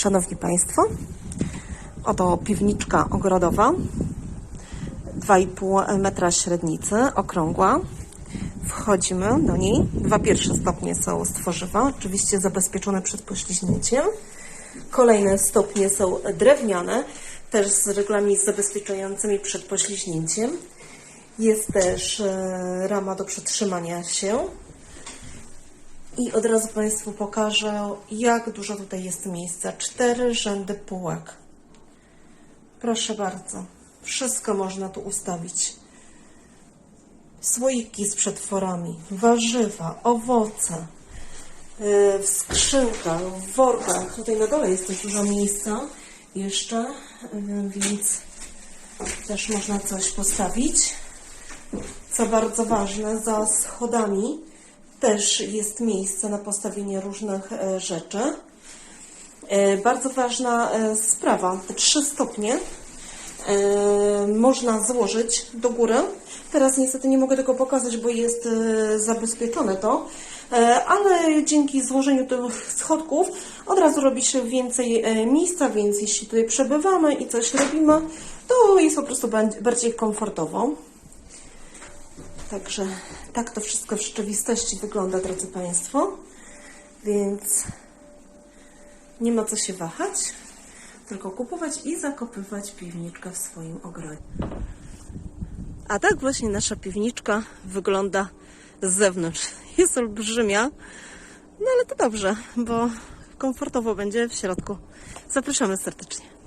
Szanowni Państwo, oto piwniczka ogrodowa, 2,5 metra średnicy, okrągła. Wchodzimy do niej. Dwa pierwsze stopnie są z tworzywa, oczywiście zabezpieczone przed pośliźnięciem. Kolejne stopnie są drewniane, też z reglami zabezpieczającymi przed pośliźnięciem. Jest też e, rama do przetrzymania się. I od razu Państwu pokażę, jak dużo tutaj jest miejsca. Cztery rzędy półek. Proszę bardzo. Wszystko można tu ustawić. Słoiki z przetworami, warzywa, owoce, yy, w skrzynkach, w workach. Tutaj na dole jest też dużo miejsca jeszcze, yy, więc też można coś postawić. Co bardzo ważne, za schodami też jest miejsce na postawienie różnych e, rzeczy. E, Bardzo ważna e, sprawa, trzy stopnie można złożyć do góry. Teraz niestety nie mogę tego pokazać, bo jest zabezpieczone to, ale dzięki złożeniu tych schodków od razu robi się więcej miejsca, więc jeśli tutaj przebywamy i coś robimy, to jest po prostu bardziej komfortowo. Także tak to wszystko w rzeczywistości wygląda, drodzy Państwo. Więc nie ma co się wahać, tylko kupować i zakopywać piwniczkę w swoim ogrodzie. A tak właśnie nasza piwniczka wygląda z zewnątrz. Jest olbrzymia, no ale to dobrze, bo komfortowo będzie w środku. Zapraszamy serdecznie.